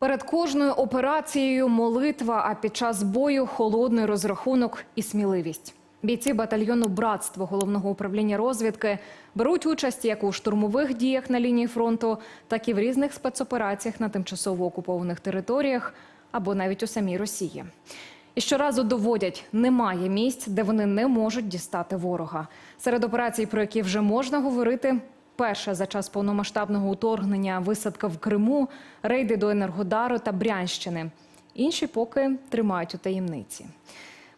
Перед кожною операцією молитва, а під час бою холодний розрахунок і сміливість. Бійці батальйону Братство головного управління розвідки беруть участь як у штурмових діях на лінії фронту, так і в різних спецопераціях на тимчасово окупованих територіях або навіть у самій Росії. І щоразу доводять, немає місць, де вони не можуть дістати ворога. Серед операцій, про які вже можна говорити, перша за час повномасштабного уторгнення висадка в Криму, рейди до Енергодару та Брянщини. Інші поки тримають у таємниці.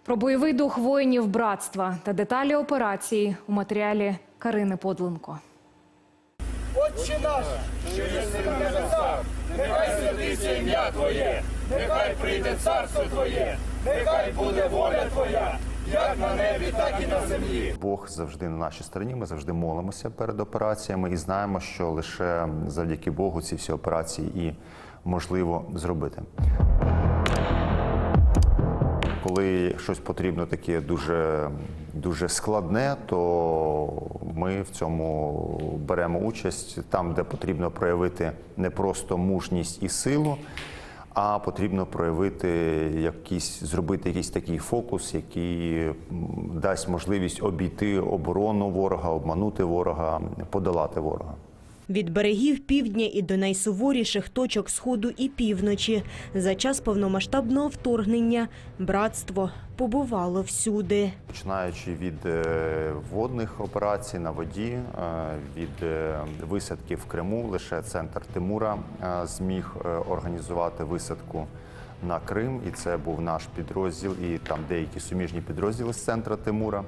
Про бойовий дух воїнів братства та деталі операції у матеріалі Карини Подленко. Отче наш, що єси в небесах, нехай святиться ім'я Твоє, нехай прийде царство Твоє, нехай буде воля Твоя, як на небі, так і на землі. Бог завжди на нашій стороні. Ми завжди молимося перед операціями і знаємо, що лише завдяки Богу ці всі операції і можливо зробити. Коли щось потрібно таке дуже, дуже складне, то ми в цьому беремо участь там, де потрібно проявити не просто мужність і силу, а потрібно проявити якийсь, зробити якийсь такий фокус, який дасть можливість обійти оборону ворога, обманути ворога, подолати ворога. Від берегів півдня і до найсуворіших точок сходу і півночі за час повномасштабного вторгнення братство побувало всюди. Починаючи від е, водних операцій на воді, е, від е, висадки в Криму, лише центр Тимура зміг організувати висадку на Крим, і це був наш підрозділ, і там деякі суміжні підрозділи з центра Тимура.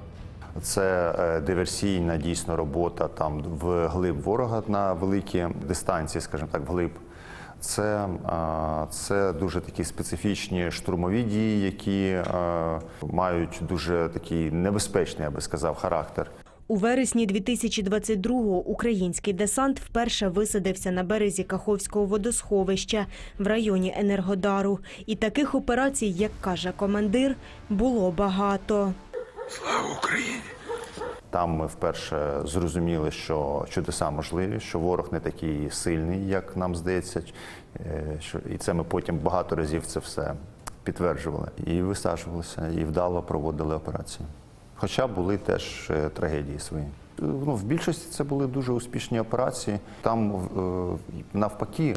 Це е, диверсійна дійсно робота там в глиб ворога на великі дистанції, скажімо так, вглиб. Це, е, це дуже такі специфічні штурмові дії, які е, мають дуже такий небезпечний, я би сказав, характер. У вересні 2022-го український десант вперше висадився на березі Каховського водосховища в районі Енергодару. І таких операцій, як каже командир, було багато. Слава Україні! Там ми вперше зрозуміли, що чудеса можливі, що ворог не такий сильний, як нам здається. е, і це ми потім багато разів це все підтверджували і висаджувалися, і вдало проводили операції. Хоча були теж е, трагедії свої. Ну, в більшості це були дуже успішні операції. Там е, навпаки,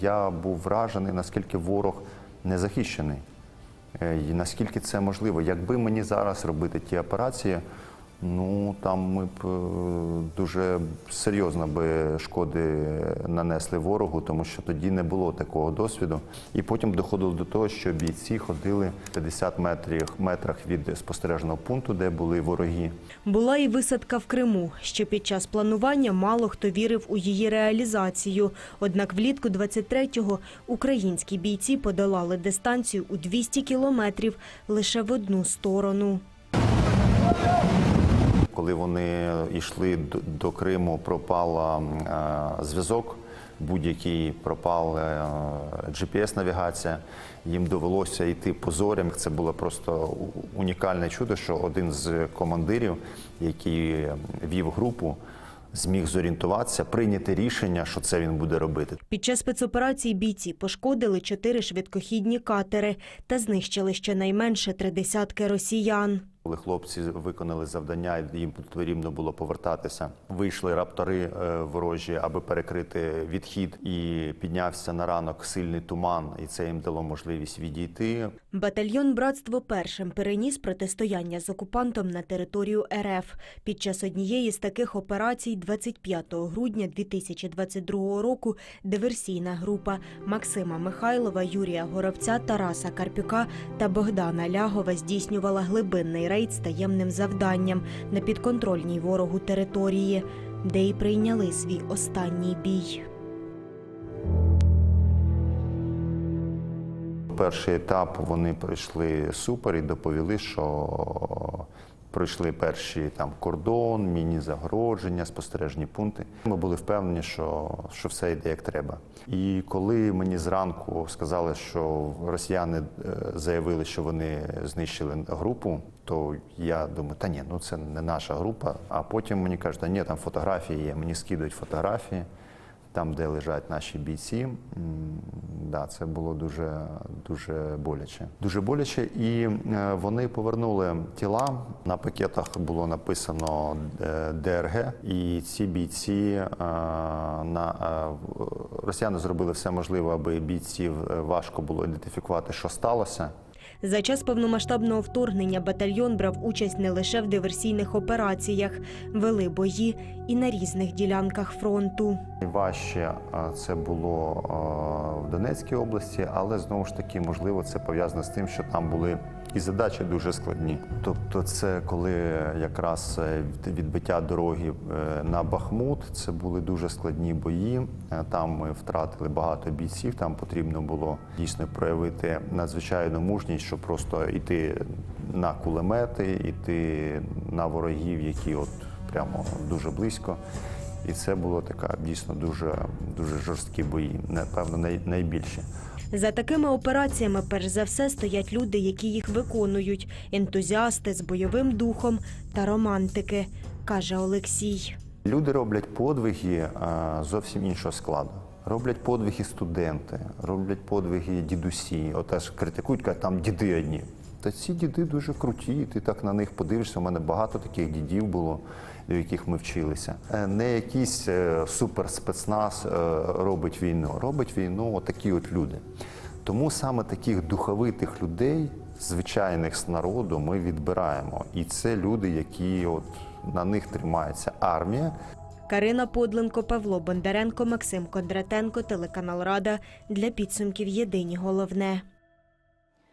я був вражений, наскільки ворог не захищений. Е, І наскільки це можливо? Якби мені зараз робити ті операції, ну там ми б е, дуже серйозно би шкоди нанесли ворогу, тому що тоді не було такого досвіду. І потім доходило до того, що бійці ходили 50 метрів метрах від спостережного пункту, де були вороги. Була і висадка в Криму. Ще під час планування мало хто вірив у її реалізацію. Однак влітку 23-го українські бійці подолали дистанцію у 200 кілометрів лише в одну сторону. Коли вони йшли до- Криму, пропала е, зв'язок. Будь-який пропала е, GPS-навігація, їм довелося йти по зорям. Це було просто унікальне чудо, що один з командирів, який вів групу, зміг зорієнтуватися, прийняти рішення, що це він буде робити. Під час спецоперації бійці пошкодили чотири швидкохідні катери та знищили щонайменше три десятки росіян. Коли хлопці виконали завдання, їм потрібно було повертатися. Вийшли раптори е, ворожі, аби перекрити відхід, і піднявся на ранок сильний туман, і це їм дало можливість відійти. Батальйон «Братство» першим переніс протистояння з окупантом на територію РФ. Під час однієї з таких операцій 25 грудня 2022 року диверсійна група Максима Михайлова, Юрія Горовця, Тараса Карпюка та Богдана Лягова здійснювала глибинний рейд з таємним завданням на підконтрольній ворогу території, де й прийняли свій останній бій. Перший етап вони пройшли супер і доповіли, що пройшли перші там кордон, міні-загородження, спостережні пункти. Ми були впевнені, що, що все йде як треба. І коли мені зранку сказали, що росіяни е, заявили, що вони знищили групу, то я думаю, та ні, ну це не наша група. А потім мені кажуть, та ні, там фотографії є. Мені скидують фотографії. Там, де лежать наші бійці, Да, це було дуже, дуже боляче. Дуже боляче. І е, вони повернули тіла. На пакетах було написано е, ДРГ, і ці бійці е, на росіяни зробили все можливе, аби бійців важко було ідентифікувати, що сталося. За час повномасштабного вторгнення батальйон брав участь не лише в диверсійних операціях, вели бої і на різних ділянках фронту. Найважче це було в Донецькій області, але знову ж таки, можливо, це пов'язано з тим, що там були і задачі дуже складні. Тобто, це коли якраз е, від- відбиття дороги е, на Бахмут, це були дуже складні бої. Е, Там ми втратили багато бійців. Там потрібно було дійсно проявити надзвичайну мужність, щоб просто йти на кулемети, йти на ворогів, які от прямо дуже близько. І це було така дійсно дуже дуже жорсткі бої, напевно, най, найбільші. За такими операціями, перш за все, стоять люди, які їх виконують, ентузіасти з бойовим духом та романтики, каже Олексій. Люди роблять подвиги зовсім іншого складу. Роблять подвиги студенти, роблять подвиги дідусі. От теж критикують, кажуть, там діди одні. Та ці діди дуже круті, ти так на них подивишся. У мене багато таких дідів було, до яких ми вчилися. Е, Не якийсь е, суперспецназ е, робить війну, робить війну отакі от люди. Тому саме таких духовитих людей, звичайних з народу, ми відбираємо. І це люди, які от на них тримається армія. Карина Подленко, Павло Бондаренко, Максим Кондратенко, телеканал Рада для підсумків Єдині головне.